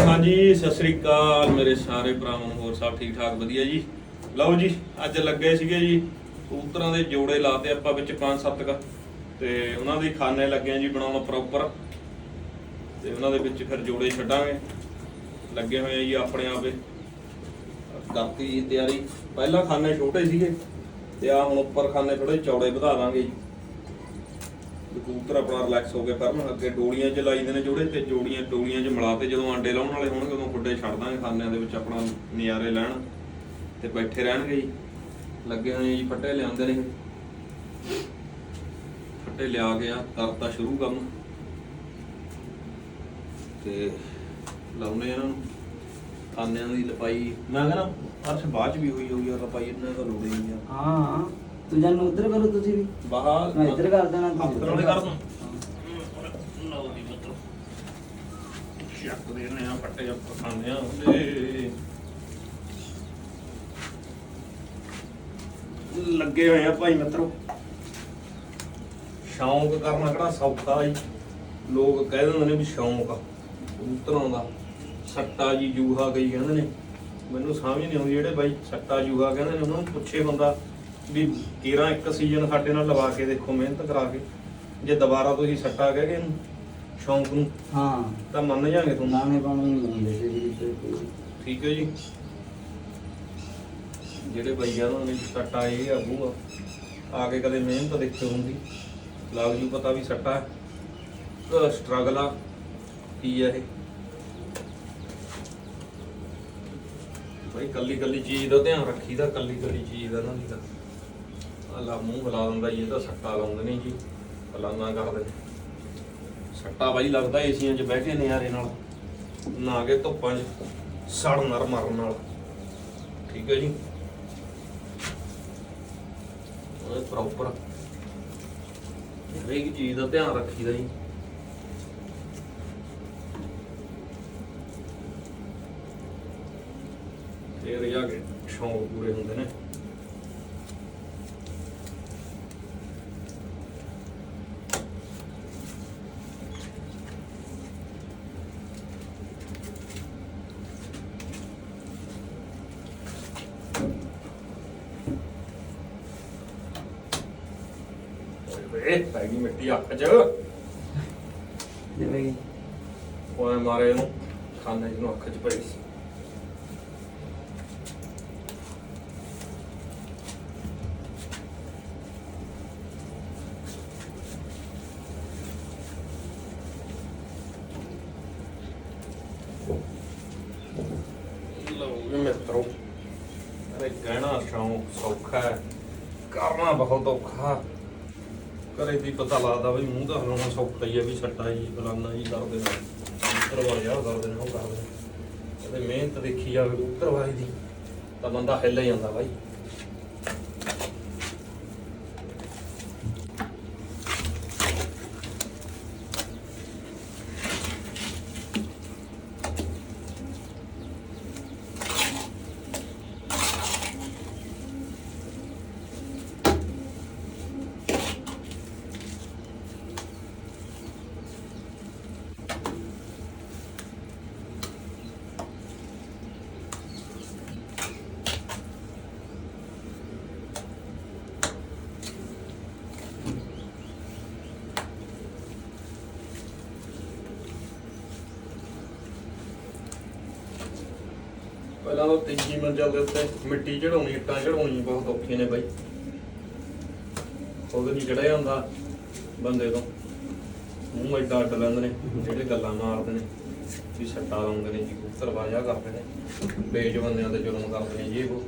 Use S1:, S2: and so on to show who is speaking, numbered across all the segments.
S1: ਹਾਂਜੀ, ਸਤਿ ਸ੍ਰੀ ਅਕਾਲ ਮੇਰੇ ਸਾਰੇ ਭਰਾਵਾਂ ਨੂੰ ਹੋਰ ਸਭ ਠੀਕ ਠਾਕ ਵਧੀਆ ਜੀ। ਲਓ ਜੀ, ਅੱਜ ਲੱਗੇ ਸੀਗੇ ਜੀ, ਕਬੂਤਰਾਂ ਦੇ ਜੋੜੇ ਲਾਤੇ ਆਪਾਂ ਵਿੱਚ 5-7 ਕ। ਤੇ ਉਹਨਾਂ ਦੇ ਖਾਨੇ ਲੱਗੇ ਆ ਜੀ ਬਣਾਉਣਾ ਪ੍ਰੋਪਰ। ਤੇ ਉਹਨਾਂ ਦੇ ਵਿੱਚ ਫਿਰ ਜੋੜੇ ਛੱਡਾਂਗੇ। ਲੱਗੇ ਹੋਏ ਆ ਜੀ ਆਪਣੇ ਆਪੇ। ਕਰਤੀ ਤਿਆਰੀ। ਪਹਿਲਾਂ ਖਾਨੇ ਛੋਟੇ ਸੀਗੇ, ਤੇ ਆ ਹੁਣ ਉੱਪਰ ਖਾਨੇ ਥੋੜੇ ਚੌੜੇ ਵਧਾ ਦਾਂਗੇ ਜੀ। ਕਬੂਤਰ ਆਪਣਾ ਰਿਲੈਕਸ ਹੋ ਕੇ ਫਿਰਨ ਅੱਗੇ ਡੋਲੀਆਂ ਚ ਲਾਈਦੇ ਨੇ ਜੋੜੇ ਤੇ ਜੋੜੀਆਂ ਡੋਲੀਆਂ ਚ ਮਿਲਾ ਤੇ ਜਦੋਂ ਆਂਡੇ ਲਾਉਣ ਵਾਲੇ ਹੋਣਗੇ, ਉਦੋਂ ਖੁੱਡੇ ਛੱਡ ਦਾਂਗੇ, ਖਾਨਿਆਂ ਦੇ ਵਿੱਚ ਆਪਣਾ ਨਜ਼ਾਰੇ ਲੈਣ ਤੇ ਬੈਠੇ ਰਹਿਣਗੇ ਜੀ। ਲੱਗੇ ਹੋਏ ਜੀ, ਫੱਟੇ ਲਿਆਉਂਦੇ ਨੇ। ਫੱਟੇ ਲਿਆ ਕੇ ਆ, ਕਰਤਾ ਸ਼ੁਰੂ ਕੰਮ। ਤੇ ਲਾਉਨੇ ਇਹਨਾਂ ਨੂੰ, ਖਾਨਿਆਂ ਦੀ ਲਪਾਈ। ਮੈਂ ਕਹਿੰਦਾ, ਅਰਸ਼ ਬਾਅਦ ਚ ਵੀ ਹੋਈ ਹੋਈ ਆ ਲਪਾਈ, ਇਹਨਾਂ ਦਾ ਲੋੜ ਹੀ ਨਹੀਂ ਆ।
S2: ਹਾਂ। ਤੂੰ ਜਾਨ ਉਧਰ ਕਰੋ ਤੁਸੀਂ ਵੀ।
S1: ਬਾਹਰ
S2: ਮੈਂ ਇੱਧਰ ਕਰ ਦੇਣਾ ਤੁਸੀਂ। ਉੱਧਰ
S1: ਨਾਲੇ ਕਰ ਦੂੰ। ਲਓ ਮਿੱਤਰੋ ਚੱਕ ਨੇ ਆ ਆ ਲੱਗੇ ਹੋਏ ਆ ਭਾਈ ਮਿੱਤਰੋ। ਸ਼ੌਂਕ ਕਰਨਾ ਕਿਹੜਾ ਸੌਖਾ ਜੀ। ਲੋਕ ਕਹਿ ਦਿੰਦੇ ਨੇ ਵੀ ਸ਼ੌਂਕ ਆ ਕਬੂਤਰਾਂ ਦਾ। ਸੱਟਾ ਜੀ ਜੂਹਾ ਕਈ ਕਹਿੰਦੇ ਨੇ। ਮੈਨੂੰ ਸਮਝ ਨਹੀਂ ਆਉਂਦੀ ਜਿਹੜੇ ਬਾਈ ਸੱਟਾ ਜੂਹਾ ਕਹਿੰਦੇ ਨੇ ਉਹਨਾਂ ਨੂੰ ਪੁੱਛੇ ਬੰਦਾ। ਵੀ ਕੇਰਾ ਇੱਕ ਸੀਜ਼ਨ ਸਾਡੇ ਨਾਲ ਲਵਾ ਕੇ ਦੇਖੋ ਮਿਹਨਤ ਕਰਾ ਕੇ। ਜੇ ਦੁਬਾਰਾ ਤੁਸੀਂ ਸੱਟਾ ਕਹਿ ਕੇ ਇਹਨੂੰ ਸ਼ੌਂਕ ਨੂੰ
S2: ਹਾਂ।
S1: ਤਾਂ ਮੰਨ ਜਾਗੇ ਤੁਹਾਨੂੰ।
S2: ਦਾਣੇ ਪਾਉਣੇ ਨਹੀਂ ਹੁੰਦੇ ਸੀ ਕੋਈ
S1: ਠੀਕ ਹੈ ਜੀ। ਜਿਹੜੇ ਬਈਆਂ ਨੂੰ ਨੇ ਸੱਟਾ ਇਹ ਆ ਬੂਆ ਆ। ਕੇ ਕਦੇ ਮਿਹਨਤ ਦੇਖੀ ਹੁੰਦੀ। ਲੱਗ ਜੂ ਪਤਾ ਵੀ ਸੱਟਾ ਸਟਰਗਲ ਆ। ਕੀ ਆ ਇਹ? ਭਾਈ ਕੱਲੀ ਕੱਲੀ ਚੀਜ਼ ਦਾ ਧਿਆਨ ਰੱਖੀਦਾ ਕੱਲੀ ਕੱਲੀ ਚੀਜ਼ ਦਾ ਨਾ ਦੀ ਦਾ ਅੱਲਾ ਮੂੰਹ ਹਿਲਾ ਦਿੰਦਾ ਜੀ, ਇਹ ਤਾਂ ਸੱਟਾ ਲਾਉਂਦੇ ਨੇ ਜੀ। ਫਲਾਨਾ ਕਰਦੇ। ਨੇ ਸੱਟਾ ਬਾਈ ਲੱਗਦਾ ਏਸੀਆਂ 'ਚ ਬਹਿ ਕੇ ਨਿਆਰੇ ਨਾਲ। ਨਾ ਕੇ ਧੁੱਪਾਂ 'ਚ ਸੜ ਨਰ ਮਰਨ ਨਾਲ। ਠੀਕ ਹੈ ਜੀ। ਉਹ ਪ੍ਰੋਪਰ ਹਰੇਕ ਚੀਜ਼ ਦਾ ਧਿਆਨ ਰੱਖੀਦਾ ਜੀ। ਫੇਰ ਜਾ ਕੇ ਸ਼ੌਂਕ ਪੂਰੇ ਹੁੰਦੇ ਨੇ। ਓਏ ਪੈ ਗਈ ਮਿੱਟੀ ਅੱਖ 'ਚ।
S2: ਜਿਵੇਂ ਕਿ
S1: ਓਏ ਮਾਰੇ ਇਹਨੂੰ ਖਾਣੇ ਜਿਹਨੂੰ ਅੱਖ 'ਚ ਪਈ ਸੀ ਲਓ ਜੀ ਮਿੱਤਰੋ ਅਰੇ ਕਹਿਣਾ ਸ਼ੌਂਕ ਸੌਖਾ ਹੈ ਕਰਨਾ ਬਹੁਤ ਔਖਾ ਘਰੇ ਪਤਾ ਲੱਗਦਾ ਬਈ ਮੂੰਹ ਤਾਂ ਹਲਾਉਣਾ ਸੌਖਾ ਹੀ ਆ ਵੀ ਸੱਟਾ ਜੀ, ਫਲਾਨਾ ਜੀ ਕਰਦੇ ਨੇ ਉੱਤਰਵਾਇਆ ਕਰਦੇ ਨੇ ਉਹ ਕਰਦੇ ਨੇ ਤੇ ਮਿਹਨਤ ਦੇਖੀ ਜਾਵੇ, ਉੱਤਰਵਾਈ ਦੀ, ਤਾਂ ਬੰਦਾ ਹਿੱਲ ਹੀ ਜਾਂਦਾ ਬਾਈ। ਪਹਿਲਾਂ ਤਾਂ ਤੀਜੀ ਮੰਜ਼ਲ ਦੇ ਉੱਤੇ। ਮਿੱਟੀ ਚੜਾਉਣੀ ਇੱਟਾਂ ਚੜਾਉਣੀ ਬਹੁਤ ਔਖੀਆਂ ਨੇ ਬਾਈ। ਉਹਦੇ ਨਹੀਂ ਚੜਿਆ ਜਾਂਦਾ ਬੰਦੇ ਤੋਂ। ਮੂੰਹ ਐਡਾ ਅੱਡ ਲੈਂਦੇ ਨੇ, ਜਿਹੜੇ ਗੱਲਾਂ ਮਾਰਦੇ ਨੇ, ਵੀ ਸੱਟਾ ਲਾਉਂਦੇ ਨੇ ਜੀ ਕਬੂਤਰ ਵਾਜਾ ਕਰਦੇ ਨੇ, ਬੇਜ ਬੰਦਿਆਂ ਤੇ ਜ਼ੁਲਮ ਕਰਦੇ ਨੇ ਇਹ ਉਹ।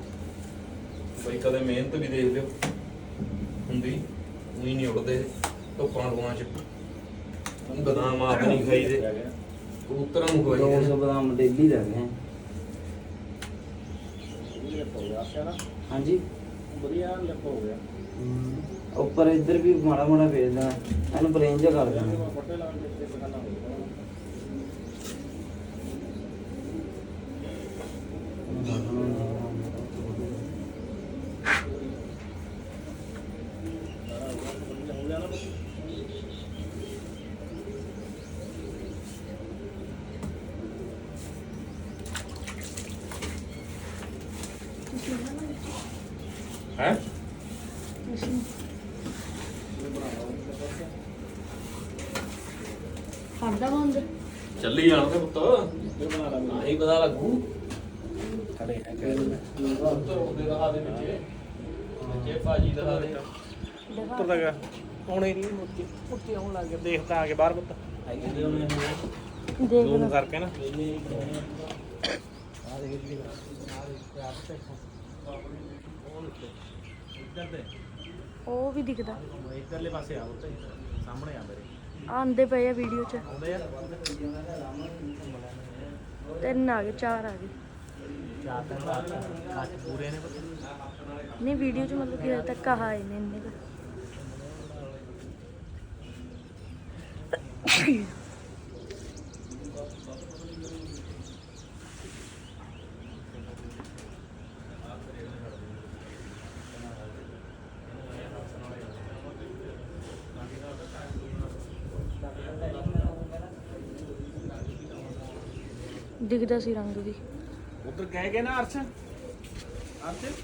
S1: ਬਈ ਕਦੇ ਮਿਹਨਤ ਵੀ ਦੇਖ ਲਿਓ। ਹੁੰਦੀ, ਉਹੀ ਨਹੀਂ ਉੜਦੇ ਧੁੱਪਾਂ ਦੁਆਂ ਚ। ਬਦਾਮ ਆਪ ਨਹੀਂ ਖਾਈਦੇ। ਕਬੂਤਰਾਂ ਨੂੰ ਖਵਾਈਦੇ
S2: ਬਦਾਮ ਡੇਲੀ ਹਾਂਜੀ।
S3: ਵਧੀਆ ਲੱਭ ਹੋ ਗਿਆ।
S2: ਹਮ, ਉੱਪਰ ਇੱਧਰ ਵੀ ਮਾੜਾ ਮਾੜਾ ਦੇਣਾ ਇਹਨੂੰ ਪਲੇਨ ਜਿਹਾ ਕਰ ਦੇਣਾ।
S3: ਫੋਟੋ ਲਾਉਣ ਦੇ ਤੇ ਪਤਾ ਹੋ।
S4: ਕਰਦਾ ਬੰਦ
S1: ਚੱਲੀ ਪੁੱਤ
S3: ਫਿਰ ਬਣਾ ਲਾਂਗੇ
S1: ਆਹੀ ਪਤਾ ਲੱਗੂ।
S3: ਖੜੇ ਹੈ
S1: ਉਹਦੇ ਰਹਾ ਦੇ ਵਿੱਚ ਜੇ ਭਾਜੀ ਦਾ ਦੇ
S3: ਉੱਪਰ ਤੱਕ ਆਉਣੇ ਨਹੀਂ ਮੁੱਕੇ ਮੁੱਕੇ ਆਉਣ ਲੱਗ ਗਏ ਦੇਖਦਾ ਆ ਕੇ ਬਾਹਰ ਪੁੱਤ।
S4: ਦੇਖ ਲਓ
S3: ਕਰਕੇ ਨਾ। ਇੱਧਰ ਦੇ
S4: ਉਹ ਵੀ ਦਿਖਦਾ।
S3: ਇੱਧਰਲੇ ਪਾਸੇ ਆ ਉੱਤੇ ਸਾਹਮਣੇ ਆ ਮੇਰੇ।
S4: ਆਂਦੇ ਪਏ ਆ ਵੀਡੀਓ 'ਚ।
S3: ਆਉਂਦੇ
S4: ਤਿੰਨ ਆ ਗਏ ਚਾਰ ਆ ਗਏ।
S3: ਚਾਰ ਤਿੰਨ ਰਾਤ ਅੱਜ ਪੂਰੇ ਨੇ ਪਤਾ?
S4: ਨਹੀਂ ਵੀਡੀਓ 'ਚ ਮਤਲਬ ਕਿ ਹਜੇ ਤੱਕ ਆਏ ਨੇ ਇੰਨੇ ਕੁ। ਦਿਖਦਾ ਸੀ ਰੰਗ ਵੀ।
S3: ਉਧਰ ਕਹਿ ਗਏ ਨਾ ਅਰਸ਼। ਅਰਸ਼?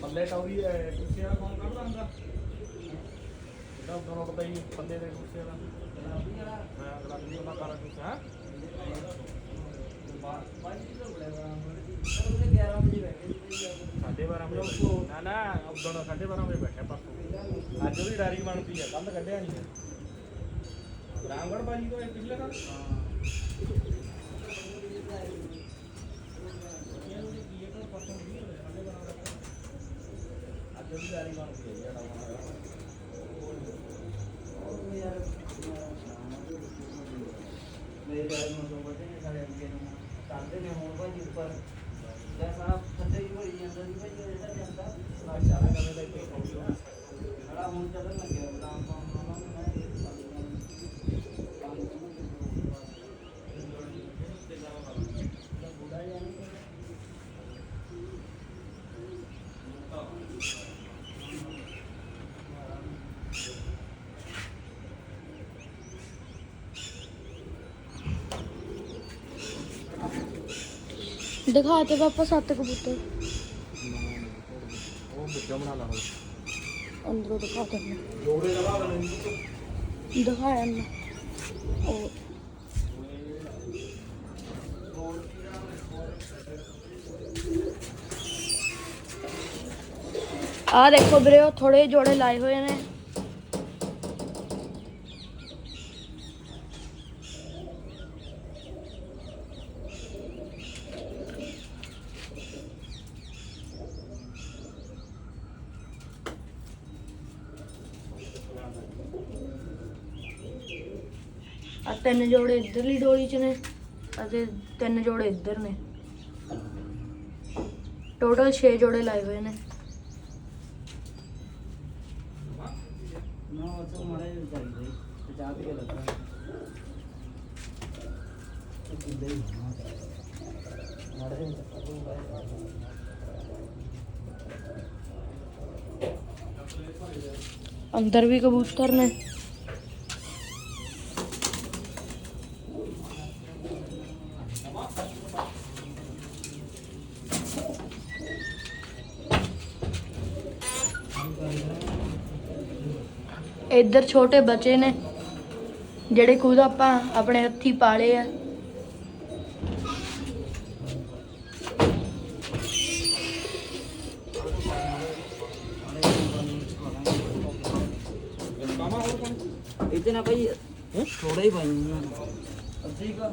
S3: ਪੱਲੇ ਟੌਰੀ ਹੈ ਕੁਛ ਆ ਕੌਣ ਕੱਢਦਾ ਹੁੰਦਾ। ਇਹਦਾ ਉਧਰ ਉੱਡਦਾ ਹੀ ਪੱਲੇ ਦੇ ਕੁਛ ਦਾ ਮੈਂ ਅਗਲਾ ਵੀ ਉਹਨਾਂ ਕਾਰਾ ਕੁਛ ਹੈ ਸਾਢੇ 12 ਵਜੇ ਨਾ ਨਾ ਉਦੋਂ ਸਾਢੇ 12 ਵਜੇ ਬੈਠਿਆ ਪਰਸੋਂ ਅੱਜ ਉਹਦੀ ਡਾਰੀ ਬਣਦੀ ਹੈ ਕੱਲ ਕੱਢਿਆ ਨਹੀਂ ਰਾਮਗੜ ਬਾਜੀ ਤੋਂ ਇਹ ਪਿਛਲੇ ਸਾਲ ਅੱਜ ਉਹਦੀ ਡਾਰੀ ਬਣਦੀ ਹੈ ਜਿਹੜਾ
S2: ਮੇਰੇ ਘਰ ਨੂੰ ਤੋਂ ਬਚੇ ਨੇ ਸਾਰੇ ਅੱਗੇ ਨੂੰ ਕਰਦੇ ਨੇ ਹੁਣ ਭਾਜੀ ਉੱਪਰ ਜਾਂ ਸਾਰਾ ਥੱਲੇ ਹੀ ਹੋਈ ਜਾਂਦਾ ਸੀ ਭਾਜੀ ਉਹ ਜਿਹੜਾ ਜਾਂਦਾ
S3: ਸਾਰਾ ਕਵੇਂ ਦਾ ਇੱਥੇ ਪਹੁੰਚਿਆ
S2: ਸਾਰਾ ਹੁਣ ਚੱਲਣ ਲੱਗਿਆ ਬਦਾਮ ਪਾਉਣ ਨਾਲ ਮੈਂ ਇਹ
S4: ਦਿਖਾ ਤੇ ਪਾਪਾ ਸੱਤ ਕਬੂਤਰ।
S3: ਉਹ ਬੁੱਝਾ ਬਣਾ ਲਾ
S4: ਅੰਦਰੋਂ ਦਿਖਾ ਤੇ
S3: ਜੋੜੇ ਦਾ ਬਾਹਰ ਨਹੀਂ
S4: ਦਿਖਾਇਆ ਨਾ ਉਹ ਆ ਦੇਖੋ ਵੀਰੇ ਉਹ ਥੋੜੇ ਜੋੜੇ ਲਾਏ ਹੋਏ ਨੇ ਆ ਤਿੰਨ ਜੋੜੇ ਇੱਧਰਲੀ ਡੋਲੀ 'ਚ ਨੇ ਅਤੇ ਤਿੰਨ ਜੋੜੇ ਇੱਧਰ ਨੇ। ਟੋਟਲ 6 ਜੋੜੇ ਲਾਏ ਹੋਏ ਨੇ।
S2: ਉਹ ਤੋਂ ਕੇ ਲੱਗਾ। ਕਿੰਦੇ ਹੀ
S4: ਅੰਦਰ ਵੀ ਕਬੂਤਰ ਨੇ। ਇੱਧਰ ਛੋਟੇ ਬੱਚੇ ਨੇ ਜਿਹੜੇ ਖੁਦ ਆਪਾਂ ਆਪਣੇ ਹੱਥੀ ਪਾਲੇ ਆ।
S2: ਇੱਥੇ ਨਾ ਭਾਈ ਥੋੜਾ ਹੀ ਪਾਈ ਅੱਧੀ ਕਾ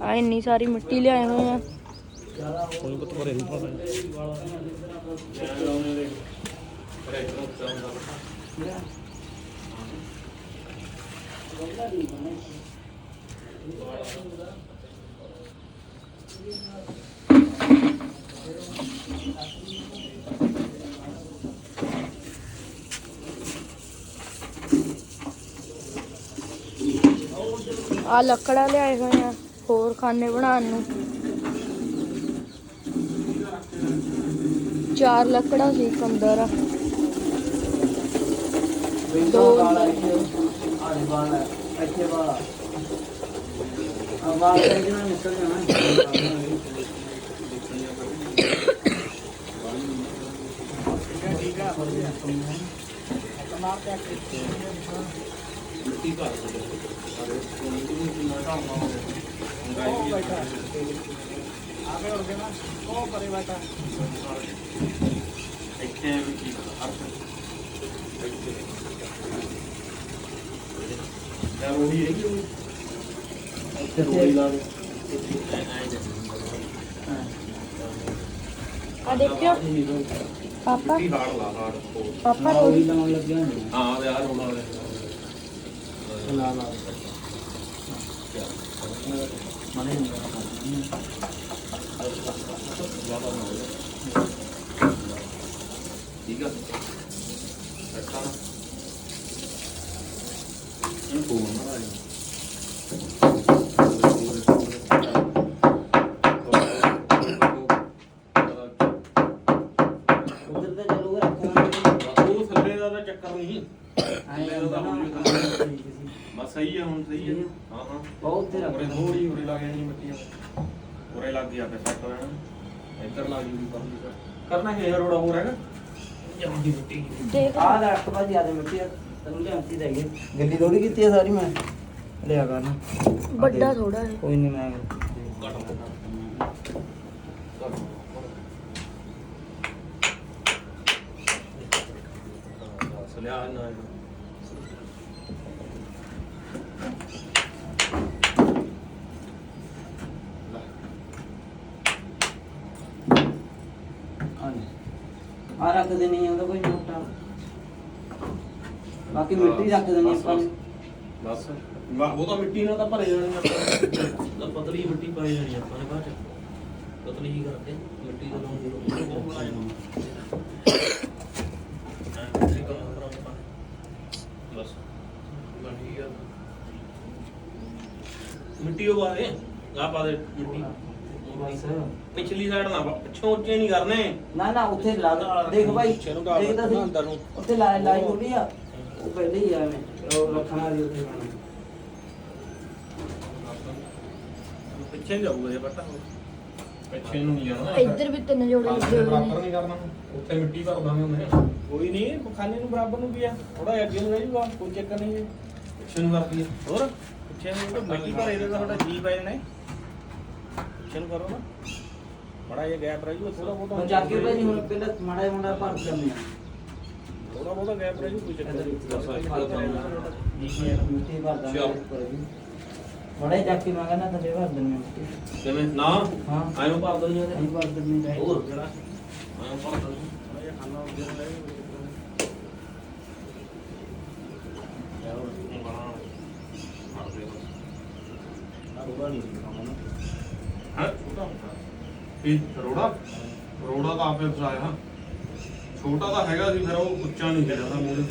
S4: ਆ ਇੰਨੀ ਸਾਰੀ ਮਿੱਟੀ ਲਿਆਏ ਹੋਏ ਆ।
S3: ਕੋਈ ਪੁੱਤ ਭਰੇ ਨਹੀਂ ਪਾਉਂਦਾ।
S4: ਆ ਲੱਕੜਾਂ ਲਿਆਏ ਹੋਏ ਆ ਹੋਰ ਖਾਨੇ ਬਣਾਉਣ ਨੂੰ। ਚਾਰ ਲੱਕੜਾਂ ਸੀ ਇੱਕ ਆ।
S2: ਦੋ ਵਾਲਾ ਇੱਥੇ ਆਲੇ ਵਾਲਾ ਇੱਥੇ ਵਾਲਾ ਆ ਵਾਲਾ ਜਿਹੜਾ ਨਿਕਲ ਜਾਣਾ
S3: ਮਾਰ ਕੇ ਆਕੇ
S1: ਮਿੱਟੀ ਭਰ ਦੇ ਅਰੇ ਕੋਣੀ ਨੂੰ ਕਿੰਨਾ ਕੰਮ ਆ
S3: ਉਹ ਬੈਠਾ ਆਗੇ ਹੋ ਗਿਆ ਨਾ ਉਹ ਪਰੇ ਬੈਠਾ
S1: ਇੱਥੇ ਮਿੱਟੀ ਅਰਥ ਯਾਰ ਉਹੀ ਹੈ ਕਿ ਇੱਥੇ ਰੋੜੀ ਲਾ ਦੇ
S4: ਆ ਦੇਖਿਓ ਪਾਪਾ
S1: ਮਿੱਟੀ ਹਾੜ ਲਾ ਹਾੜ ਹੋਰ।
S4: ਪਾਪਾ ਥੋੜੀ
S2: ਲਾਉਣ ਲੱਗਿਆ ਹੋਇਆ
S1: ਹਾਂ ਤੇ ਆ ਰੋਣਾ ਦੇ
S2: ਲਾ ਲਾ ਮਨੇ ਨਹੀਂ
S1: ਠੀਕ ਆ ਰੱਖਾ ਨਾ ਇਹਨੂੰ ਫੋਨ ਨਾ ਲਾਇਆ
S2: ਉਧਰ ਤੇ ਚਲੋ ਰੱਖਾਂਗੇ
S1: ਉਹ ਥੱਲੇ ਦਾ ਤਾਂ ਚੱਕਰ ਨਹੀਂ
S2: ਆਏ
S1: ਤਾਂ ਹੋ ਜੂਗਾ। ਬਸ ਸਹੀ ਹੈ ਹੁਣ ਸਹੀ ਹੈ ਹਾਂ ਹਾਂ
S2: ਬਹੁਤ ਤੇ ਰੱਖ
S1: ਉਰੇ ਥੋੜੀ ਉਰੇ ਲੱਗ ਜਾਣੀ ਮਿੱਟੀ ਉਰੇ ਲੱਗ ਗਿਆ ਫਿਰ ਸੈੱਟ ਹੋ ਜਾਣਾ ਇੱਧਰ ਲੱਗ ਜੂਗੀ ਪਰਲੀ side। ਕਰਨਾ ਕੀ ਹੈ ਰੋੜਾ ਹੋਰ ਹੈਗਾ ਜਾਂਦੀ ਮਿੱਟੀ
S4: ਦੇਖ
S2: ਆਹ ਦਾ ਰੱਖ ਭਾਜੀ ਆਦੇ ਮਿੱਟੀ ਆ, ਤੈਨੂੰ ਲਿਆਂਤੀ ਦੇ ਗਈ ਗੱਡੀ ਥੋੜੀ ਕੀਤੀ ਆ ਸਾਰੀ ਮੈਂ? ਲਿਆ ਕਰਨਾ
S4: ਵੱਡਾ ਥੋੜਾ ਹੈ
S2: ਕੋਈ ਨਹੀਂ ਮੈਂ
S1: ਸਲਿਆ ਨਾ
S2: ਆ ਰੱਖ ਦੇਣੀ ਆ ਉਹਦਾ ਕੋਈ ਮੋਟਾ ਬਾਕੀ ਮਿੱਟੀ ਰੱਖ ਦੇਣੀ
S1: ਬਸ,
S2: ਆਪਾਂ ਨੇ।
S1: ਬਸ। ਵਾਹ ਉਹ ਤਾਂ ਮਿੱਟੀ ਨਾਲ ਤਾਂ ਭਰੇ ਜਾਣੀ ਆਪਾਂ ਤਾਂ ਪਤਲੀ ਮਿੱਟੀ ਪਾਈ ਜਾਣੀ ਆਪਾਂ ਨੇ ਬਾਅਦ ਚ। ਪਤਲੀ ਹੀ ਕਰਕੇ ਮਿੱਟੀ ਦੀ ਲੋੜ ਨਹੀਂ। ਉਹ ਬਣਾ। ਬਸ। ਆ। ਮਿੱਟੀ ਉਹ ਆ ਪਾ ਦੇ ਮਿੱਟੀ।
S2: ਬਸ।
S1: ਪਿਛਲੀ ਸਾਈਡ ਨਾ ਪਿੱਛੋਂ ਉੱਚੇ ਨਹੀਂ ਕਰਨੇ।
S2: ਨਾ ਨਾ ਉੱਥੇ ਲਾ ਦੇ। ਦੇਖ ਭਾਈ
S1: ਚਲੋ ਢਾਲ
S2: ਦੇਖਦਾ ਸੀ
S1: ਨਾ ਅੰਦਰ ਨੂੰ।
S2: ਉੱਥੇ ਲਾਈ ਲਾਈ ਥੋੜੀ ਆ। ਉਹ ਪਹਿਲੇ ਹੀ ਆ ਐਵੇਂ। ਉਹ ਰੱਖਣ ਵਾਲੀ ਉੱਥੇ ਜਾਣਾ।
S1: ਪਿੱਛੇ ਜਾਊਗਾ ਇਹ ਪਤਾ ਪਿੱਛੇ ਨੂੰ ਨਹੀਂ ਜਾਣਾ।
S4: ਇੱਧਰ ਵੀ ਤਿੰਨ ਜੋੜੇ ਲੱਗੇ ਹੋਏ
S1: ਬਰਾਬਰ
S4: ਨੇ
S1: ਨਹੀਂ ਕਰਨਾ। ਉੱਥੇ ਮਿੱਟੀ ਭਰ ਦਾਂਗੇ ਉਹਨੇ।
S3: ਕੋਈ ਨਹੀਂ ਖਾਣੇ ਨੂੰ ਬਰਾਬਰ ਨੂੰ ਵੀ ਆ। ਥੋੜਾ ਅੱਗੇ ਨੂੰ ਰਹਿ ਜੂਗਾ ਕੋਈ ਚੱਕਰ ਨਹੀਂ ਹੈ
S1: ਪਿੱਛੇ ਨੂੰ ਕਰਦੀ ਹੈ
S3: ਹੋਰ? ਪਿੱਛੇ ਨੂੰ ਤਾਂ ਮਿੱਟੀ ਭਰੇ ਦੇ ਤਾਂ ਤੁਹਾਡਾ ਜੀ ਪੈ ਜਾਣਾ ਹੈ। ਪਿੱਛੇ ਨੂੰ ਕਰੋ ਨਾ ਬੜਾ ਜਿਹਾ ਗੈਪ ਰਹਿ ਜੂ ਥੋੜਾ
S2: ਹੁਣ
S3: ਬਹੁਤਾ
S2: ਜਾ ਕੇ ਭਾਈ ਹੁਣ ਪਹਿਲਾਂ ਮਾੜਾ ਜਿਹਾ ਮਾੜਾ ਭਰ ਦਿੰਦੇ ਆ
S3: ਥੋੜਾ ਬਹੁਤਾ ਗੈਪ ਰਹਿ ਜੂ ਕੋਈ ਚੱਕਰ ਨਹੀਂ
S1: ਬਸ ਆਹ ਖਾ ਲਓ।
S2: ਮਿੱਟੀ ਭਰ ਦਾਂਗੇ
S1: ਚੱਲ।
S2: ਬੜਾ ਜਾ ਕੇ ਮੰਗਾ ਨਾ ਥੱਲੇ ਭਰ ਦਿੰਦੇ ਆ ਮਿੱਟੀ
S1: ਇਹ ਰੋੜਾ ਰੋੜਾ ਤਾਂ ਆਪੇ ਫਸਾਇਆ ਛੋਟਾ ਤਾਂ ਹੈਗਾ ਸੀ ਫਿਰ ਉਹ ਉੱਚਾ ਨਹੀਂ ਗਿਆ ਉਹਦਾ ਮੂਰੇ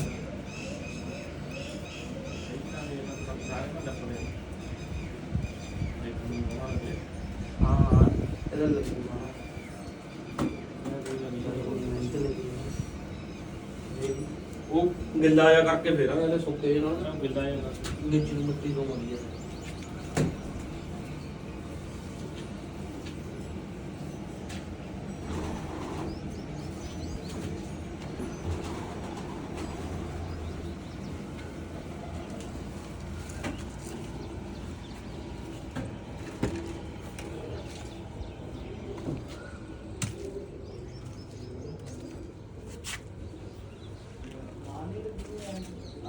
S1: ਉਹ ਗਿੱਲਾ ਜਿਹਾ ਕਰਕੇ ਫੇਰਾਂਗੇ ਇਹਦੇ ਸੁੱਕੇ ਜਿਹੇ ਨਾਲ।
S3: ਜਾਂਦਾ
S1: ਵਿੱਚ ਨੂੰ ਮਿੱਟੀ ਤੋਂ ਆਉਂਦੀ ਹੈ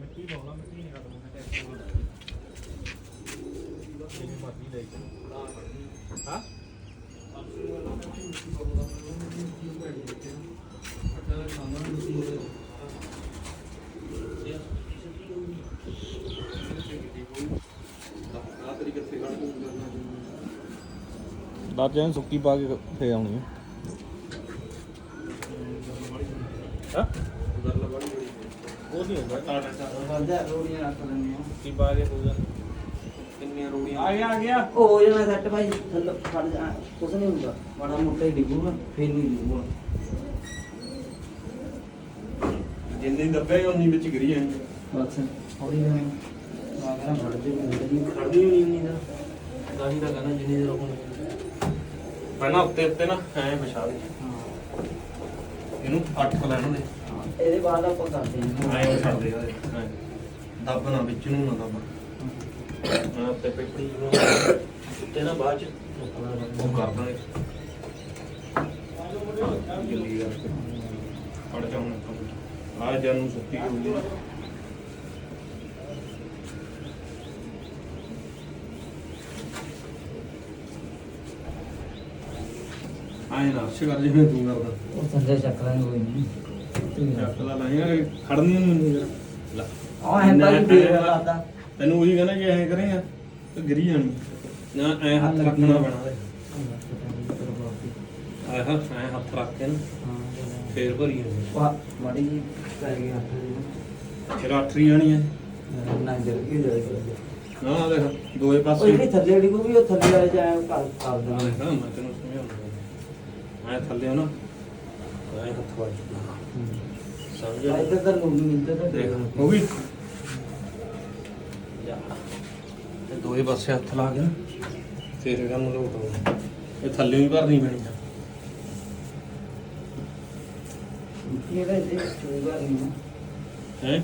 S3: ਮਿੱਟੀ ਪਾਉਣਾ ਮਿੱਟੀ ਨਹੀਂ ਖਤਮ ਹੋਣੀ ਜਿੰਨੀ ਮਰਜ਼ੀ ਲੈ ਕੇ ਹਾਂ
S1: ਆ ਤੇਰੀ ਕਿੱਥੇ ਕੱਢ ਦੂੰ
S3: ਦੱਸ ਜਣ ਸੁੱਕੀ ਪਾ ਕੇ ਫੇ ਆਉਣੀ ਹੈ ਹਾਂ?
S1: ਗੱਲ ਬੜੀ ਬੜੀ
S3: ਉਹ ਨਹੀਂ ਹੁੰਦਾ ਟਾਟਾ ਚਾਹ
S2: ਬੰਦਾ ਰੋੜੀਆਂ ਰੱਖ ਦਿੰਦੇ ਆ
S3: ਕੀ ਪਾ ਕੇ ਪੂਜਾ
S1: ਕਿੰਨੀਆਂ ਰੋੜੀਆਂ?
S3: ਆ ਗਿਆ ਆ ਗਿਆ।
S2: ਉਹ ਹੋ ਜਾਣਾ ਸੈੱਟ ਭਾਈ ਥੱਲੇ ਫੜ ਜਾ ਕੁਛ ਨਹੀਂ ਹੁੰਦਾ। ਬੜਾ ਮੋਟਾ ਹੀ ਡਿੱਗੂਗਾ ਫੇਰ ਨਹੀਂ ਡਿੱਗੂਗਾ।
S1: ਜਿੰਨੀ ਦੱਬੇ ਉਨੀ ਵਿੱਚ ਗਿਰੀ ਜਾਣੀ
S2: ਬਸ ਹੌਲੀ ਜਾਣਾ। ਆ ਗਿਆ ਫੜ ਦੇ ਨਹੀਂ
S1: ਖੜਦੀ ਹੋਣੀ ਨਹੀਂ ਦਾ ਦਾਹੀ ਦਾ ਕਹਿੰਦਾ ਜਿੰਨੀ ਦੇਰ ਰੋਕਣ ਪਹਿਲਾਂ ਉੱਤੇ ਉੱਤੇ ਨਾ ਐ ਵਿਛਾ ਦੇ। ਇਹਨੂੰ ਅੱਠ ਕੁ ਲੈਣ ਦੇ।
S2: ਇਹਦੇ ਬਾਅਦ ਆਪਾਂ ਕਰਦੇ ਹਾਂ।
S1: ਐ ਛੱਡ ਦੇ ਉਹਦੇ। ਦੱਬ ਨਾ ਵਿੱਚ ਨੂੰ ਨਾ ਦੱਬ। ਮੈਂ ਉੱਤੇ ਪੇਪੜੀ ਨੂੰ ਉੱਤੇ ਨਾ ਬਾਅਦ ਚ ਉਹ ਕਰ ਦਾਂਗੇ। ਜਲਦੀ ਕਰਕੇ ਫੜ ਜਾ ਹੁਣ ਆ ਜਾਨੂੰ ਸੁੱਤੀ ਹੋਈ ਹੈ। ਆਏ ਨਾ ਕਰ ਜਿਵੇਂ ਤੂੰ ਕਰਦਾ।
S2: ਉਹ ਥੱਲੇ ਚੱਕ ਲਾਂਗੇ ਕੋਈ ਨਹੀਂ।
S1: ਚੱਕ ਲਾ ਲਾਂਗੇ ਖੜਨੀ ਨਹੀਂ ਯਾਰ ਲੈ।
S2: ਆ ਹੈ ਭਾਈ ਫੇਰ ਲਾਦਾ
S1: ਤੈਨੂੰ ਉਹੀ ਕਹਿੰਦਾ ਜੇ ਐਂ ਕਰੇਗਾ ਤੇ ਗਿਰੀ ਜਾਣੀ। ਨਾ ਐ ਹੱਥ ਰੱਖਣਾ ਪੈਣਾ। ਐ ਹੱਥ ਐ ਹੱਥ ਰੱਖ ਕੇ ਨਾ। ਫੇਰ ਭਰੀ
S2: ਵਾ ਮਾੜੀ ਜੀ ਪੈ ਗਿਆ ਹੱਥ
S1: ਫਿਰ ਅੱਠਰੀ ਜਾਣੀ ਐ
S2: ਦੇ ਨਾ ਜਰ ਕੇ ਜਾਏਗਾ
S1: ਨਾ ਆ ਦੇਖ ਦੋਏ
S2: ਉਹ
S1: ਪਾਸੇ।
S2: ਜਿਹੜੀ ਥੱਲੇ ਵਾਲੀ ਕੋ ਵੀ ਉਹ ਥੱਲੇ ਵਾਲੇ ਜਾਏ ਕਰ ਕਰ ਦੇਣਾ
S1: ਦੇਖ ਮੈਂ ਤੈਨੂੰ ਸਮਝਾਉਂਦਾ। ਐ ਥੱਲੇ ਆ ਨਾ ਐ ਹੱਥ ਵੱਜ ਸਮਝ
S2: ਆ
S1: ਆ
S2: ਇੱਧਰ ਤਾਂ ਨੂੰ ਨਹੀਂ ਇੱਧਰ ਤਾਂ
S1: ਦੇਖ ਹੋ ਗਈ ਜਾ। ਤੇ ਦੋਏ ਪਾਸੇ ਹੱਥ ਲਾ ਕੇ ਨਾ ਫੇਰ ਕੰਮ ਲੋਟ ਆਊਗਾ ਇਹ ਥੱਲੇ ਵੀ ਭਰਨੀ ਪੈਣੀ ਆ
S2: ਇਹਦਾ ਇਹ ਚੂਗਾ ਨਹੀਂ
S1: ਹੈ?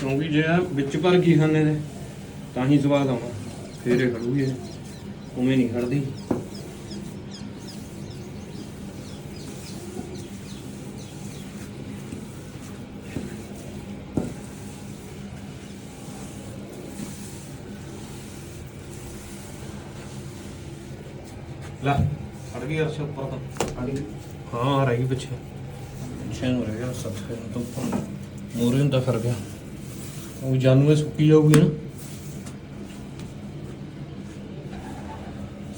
S1: ਕਿਉਂਕਿ ਜੇ ਆ ਵਿੱਚ ਭਰ ਗਈ ਖਾਨੇ ਦੇ ਤਾਂ ਹੀ ਸਵਾਦ ਆਉਣਾ। ਫੇਰ ਇਹ ਖੜੂਗੀ ਇਹ। ਉਵੇਂ ਨਹੀਂ ਖੜਦੀ। ਲੈ ਖੜ ਗਈ ਅਰਸ਼ ਉੱਪਰ ਤਾਂ।
S2: ਅੜੀ
S1: ਹਾਂ ਰਹਿ ਗਈ ਪਿੱਛੇ। ਪਿੱਛੇ ਨੂੰ ਰਹਿ ਗਿਆ ਸੱਤ ਫਿਰ ਤੋਂ ਮੂਰੇ ਨੂੰ ਤਾਂ ਫਿਰ ਗਿਆ। ਉਹ ਜਾਨੂ ਇਹ ਸੁੱਕੀ ਜਾਊਗੀ ਨਾ।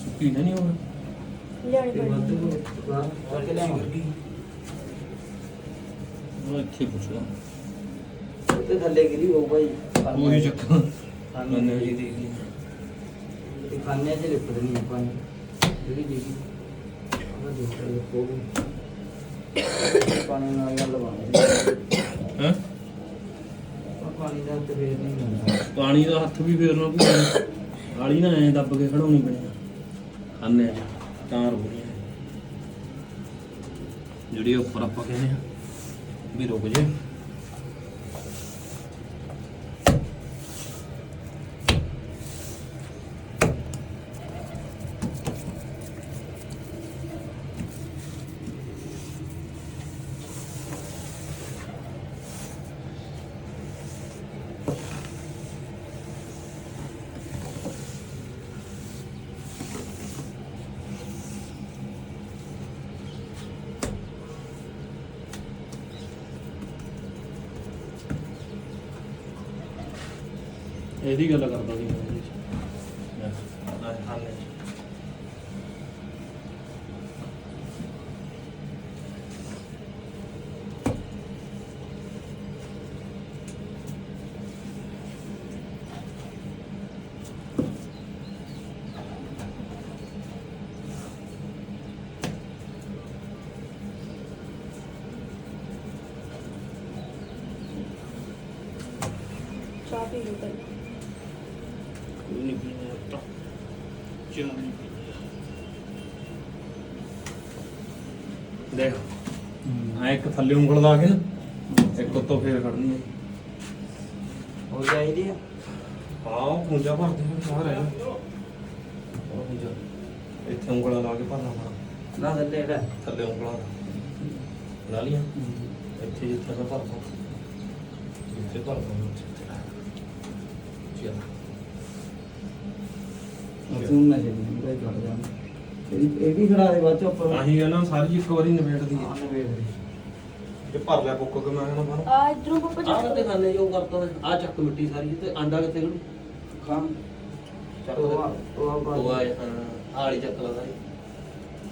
S1: ਸੁੱਕੀ ਤਾਂ ਨਹੀਂ ਹੋਣਾ
S4: ਲਿਆਣੀ
S2: ਲਿਆਵਾਂ
S1: ਉਹ ਇੱਥੇ ਪੁੱਛਦਾ
S2: ਤੇ ਥੱਲੇ ਗਿਰੀ ਉਹ ਭਾਈ।
S1: ਉਹੀ ਚੱਕਰ। ਮੈਨੇ ਜੀ ਦੇਖ ਲਈ।
S2: ਤੇ ਖਾਣੇ ਚ ਲਿਪੜ ਨਹੀਂ ਆਪਾਂ ਜਿਹੜੀ ਜੀ ਰਹੇ ਹੋ ਪਾਣੀ ਨਾਲ ਗੱਲ ਬਣਦੀ
S1: ਹੈ?
S2: ਪਾਣੀ ਦਾ ਤੇ ਫੇਰ ਨਹੀਂ ਹੁੰਦਾ
S1: ਪਾਣੀ ਦਾ ਹੱਥ ਵੀ ਫੇਰਨਾ ਪਊਗਾ ਆਲੀ ਨਾ ਐ ਦੱਬ ਕੇ ਖੜਾਉਣੀ ਪੈਣੀ ਖਾਨੇ ਤਾਂ ਰੋਣੀ ਜਿਹੜੀ ਉੱਪਰ ਆਪਾਂ ਕਹਿੰਦੇ ਆ ਵੀ ਰੁਕ ਜੇ। ਇਹਦੀ ਗੱਲ ਕਰਦਾ ਸੀ ਮੈਂ ਇਹਦੇ ਚ। ਲੈ, ਲੈ, ਖਾਨੇ ਚ।
S4: ਚਾਹ ਪੀ ਲਓ ਪਹਿਲਾਂ
S1: ਕੋਈ ਨਹੀਂ ਪੀਣਾ ਆਪਾਂ ਚਾਹ ਨਹੀਂ ਪੀਣੀ ਦੇਖ। ਆ ਇੱਕ ਥੱਲੇ ਉਂਗਲ ਲਾ ਕੇ ਇੱਕ ਉੱਤੋਂ ਫੇਰ ਖੜਨੀ ਹੈ
S2: ਹੋ ਜਾਈਦੀ ਆ?
S1: ਹਾਂ ਉਹ ਪੁੰਜਾ ਭਰਦੇ ਨੇ ਬਾਹਰ ਆਇਆ ਉਹ ਪੁੰਜਾ ਇੱਥੇ ਉਂਗਲਾਂ ਲਾ ਕੇ ਭਰਨਾ ਪੈਣਾ।
S2: ਨਾ ਥੱਲੇ ਇਹਦਾ
S1: ਥੱਲੇ ਉਂਗਲਾਂ ਲਾ। ਲੀਆਂ ਇੱਥੇ ਜਿੱਥੇ ਮੈਂ ਭਰਦਾ। ਇੱਥੇ ਭਰਦਾ ਚਲ।
S2: ਤੂੰ ਨਾ ਜਿਹੜੀ ਕੋਈ ਕਰ ਜਾ ਇਹ ਇਹ ਵੀ ਖੜਾ ਦੇ ਬਾਅਦ ਚ ਉੱਪਰ
S1: ਆਹੀ ਹੈ ਨਾ ਸਾਰੀ ਇੱਕ ਵਾਰੀ ਨਿਬੇੜਦੀ
S2: ਲਈ
S1: ਜੇ ਭਰ ਲਿਆ ਕੁੱਕ ਕੇ ਮੈਂ ਕਹਿੰਦਾ ਬਾਹਰ।
S4: ਆ ਇਧਰੋਂ ਪਪਾ
S1: ਆਹ
S4: ਚੱਕ
S1: ਤੇ ਖਾਣੇ ਜੋ ਕਰਦਾ ਆ ਚੱਕ ਮਿੱਟੀ ਸਾਰੀ ਤੇ ਆਂਡਾ ਕਿੱਥੇ ਗੜੂ
S2: ਖਾਂ
S1: ਚੱਕ
S2: ਟੋਆ ਟੋਆ
S1: ਉਹ ਆ ਹਾਂ ਆਲੀ ਚੱਕ ਲਾ ਸਾਰੀ।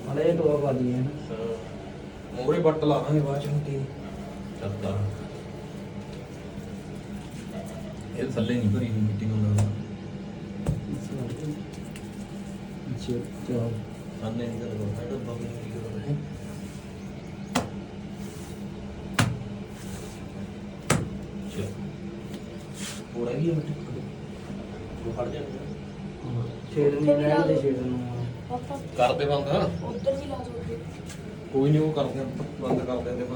S2: ਮੜੇ ਟੋਆ ਪਾ ਦੀ ਹੈ। ਨਾ
S1: ਮੋਰੇ ਬੱਟ ਲਾ ਦਾਂਗੇ ਬਾਅਦ ਚ ਹੁੰਦੀ ਚੱਲਦਾ ਇਹ ਥੱਲੇ ਨਹੀਂ ਭਰੀ ਹੋਈ ਮਿੱਟੀ ਨੂੰ। ਲੱਗਦਾ ਅੰਨੇ ਨਹੀਂ ਕਰਦਾ ਸਾਡਾ ਬਾਬੂ ਨਹੀਂ ਕਰਦਾ ਚਲ ਪੂਰਾ ਹੀ ਮਿੱਟੀ ਉਹ ਫੜ ਜਾਣਾ
S2: ਛੇੜ ਨਹੀਂ ਲੈਂਦੇ ਛੇੜ ਨੂੰ
S1: ਕਰਦੇ ਬੰਦ
S4: ਉੱਧਰ ਵੀ ਲਾ ਦੋ
S1: ਕੋਈ ਨਹੀਂ ਉਹ ਕਰਦੇ ਬੰਦ ਕਰ ਦਿੰਦੇ